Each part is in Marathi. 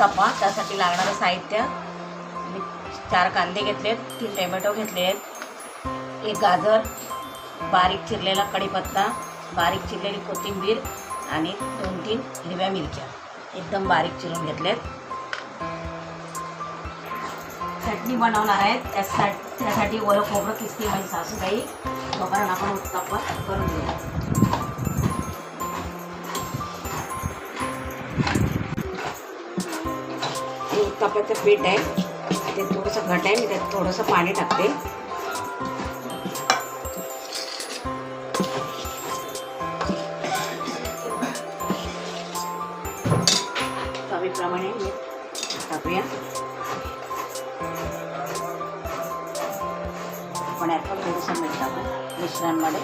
तपा त्यासाठी लागणारं साहित्य. मी चार कांदे घेतलेत तीन टोमॅटो घेतले आहेत एक गाजर बारीक चिरलेला कढीपत्ता बारीक चिरलेली कोथिंबीर आणि दोन तीन हिरव्या मिरच्या. एकदम बारीक चिरून घेतलेत. चटणी बनवणार आहेत. त्यासाठी त्यासाठी ओलं खोबरं किसते माझी सासूबाई. तोपर्यंत आपण उत्तप्पा करून घेऊ हे पीठ आहे. ते थोडंसं घट आहे. मी त्यात थोडंसं पाणी टाकते. चवीप्रमाणे मी टाकूया. यात पण थोडंसं मीठ टाकू. मिश्रणमध्ये.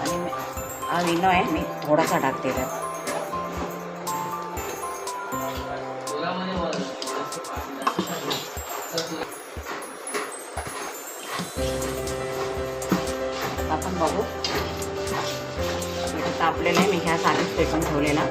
आणि हा विनो आहे. मी थोडासा टाकते त्यात. आपण बघू. तापलेलं आहे मी ह्या आधीच पेटून ठेवलेला.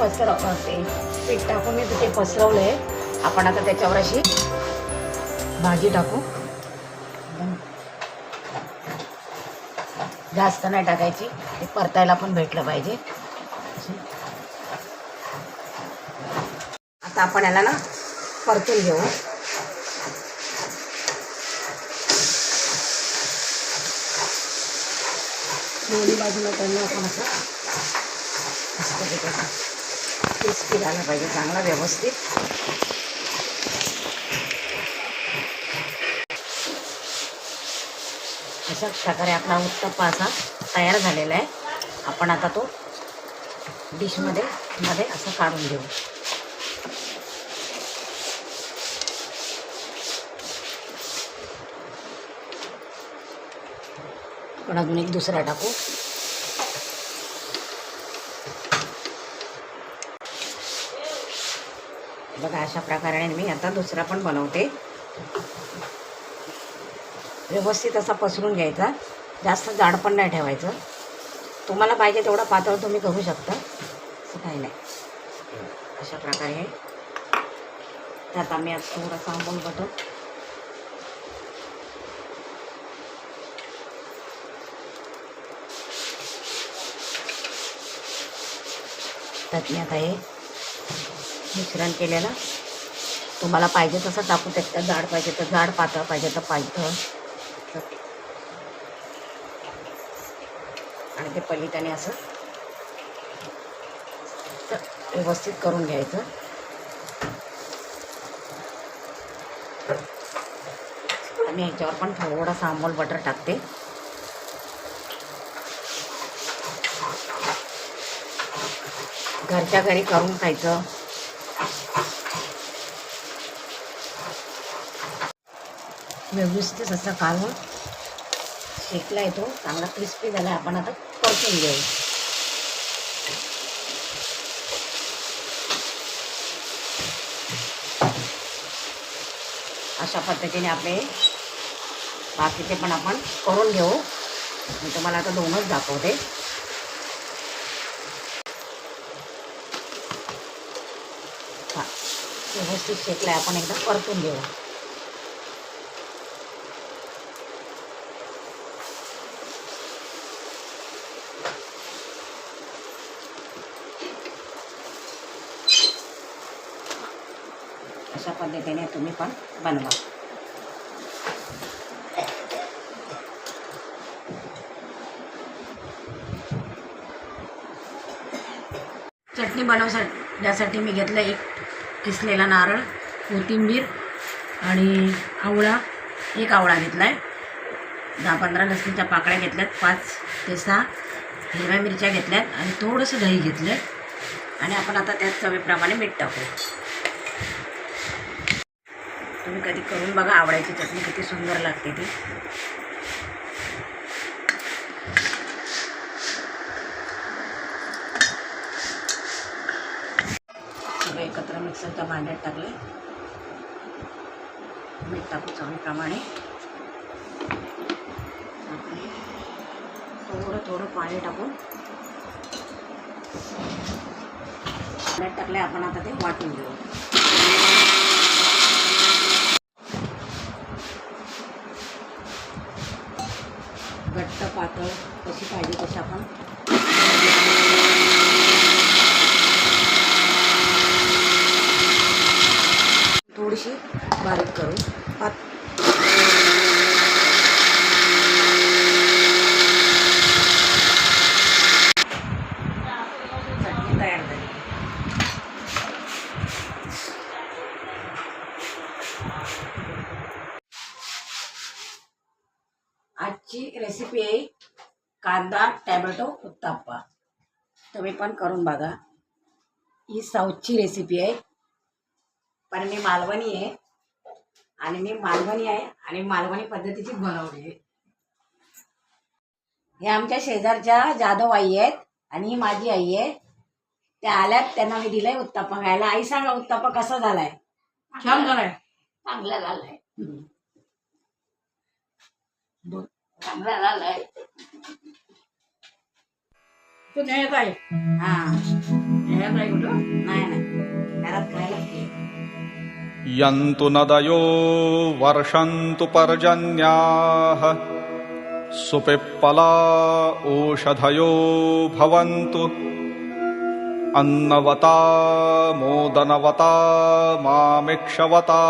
पसरव ते पीठ टाकून मी तिथे पसरवलं आहे आपण आता त्याच्यावर अशी भाजी टाकू. जास्त नाही टाकायची. ते परतायला पण भेटलं पाहिजे. आता आपण याला ना परतून घेऊ. दोन्ही बाजूला त्यांना आपण असं क्रिस्पी झाला पाहिजे चांगला व्यवस्थित. अशा प्रकारे आपला उत्तप्पा असा तयार झालेला आहे. आपण आता तो डिशमध्ये मध्ये असं काढून घेऊ. पण अजून एक दुसरा टाकू बघा अशा प्रकारे मी आता दुसरा पण बनवते. व्यवस्थित असा पसरून घ्यायचा. जास्त जाड पण नाही ठेवायचं. तुम्हाला पाहिजे तेवढा पातळ तुम्ही करू शकता. असं काही नाही. अशा प्रकारे हे. त्यात आम्ही आज थोडासा आंबून बटर. त्यात मी आता हे मिश्रण केलेलं. तुम्हाला पाहिजे तसं टाकू शकता जाड पाहिजे तर जाड पातळ पाहिजे तर पातळ. आणि ते पलिताने असं व्यवस्थित करून घ्यायचं. आणि ह्याच्यावर पण थोडासा अमोल बटर टाकते. घरच्या घरी करून खायचं. व्यवस्थित असं काढून शेकला येतो. चांगला क्रिस्पी झाला. आपण आता परतून घेऊ. अशा पद्धतीने आपले बाकीचे पण आपण करून घेऊ. मी तुम्हाला आता दोनच दाखवते. व्यवस्थित शेकला आपण एकदा परतून घेऊ. अशा पद्धतीने तुम्ही पण बनवा. चटणी बनवण्यासाठी मी घेतलं एक किसलेला नारळ कोथिंबीर आणि आवळा. एक आवळा घेतला आहे दहा पंधरा लसणीच्या पाकळ्या घेतल्यात पाच ते सहा. हिरव्या मिरच्या घेतल्यात आणि थोडंसं दही घेतलं आणि आपण आता त्याच चवीप्रमाणे मीठ टाकू तुम्ही कधी करून बघा आवडायची चटणी किती सुंदर लागते ती. सगळं एकत्र मिक्सरच्या भांड्यात टाकले मीठ टाकू चवीप्रमाणे. थोडं थोडं पाणी टाकून. पाण्यात टाकले आपण आता ते वाटून घेऊ. पातळ कशी पाहिजे तशी आपण थोडीशी बारीक करू पात चटणी तयार झाली आजची रेसिपी आहे कांदा टॅमॅटो उत्ताप्पा. तुम्ही पण करून बघा. ही साऊथची रेसिपी आहे. पण मी मालवणी आहे. आणि मी मालवणी आहे आणि मालवणी पद्धतीची बनवली आहे. हे आमच्या शेजारच्या जाधव आई आहेत आणि ही माझी आई आहे. त्या आल्यात त्यांना मी दिलंय उत्ताप्पा खायला. आई सांगा उत्ताप्पा कसा झालाय? छान झालाय. चांगला झालाय. दोन. चांगला झालाय तू न्यायच आहे हा. न्यायच आहे कुठं? नाही नाही. घरात खायला यन्तु नदयो वर्षन्तु पर्जन्याः सुपिप्पला ओषधयो भवन्तु अन्नवता मोदनवता मामिक्षवता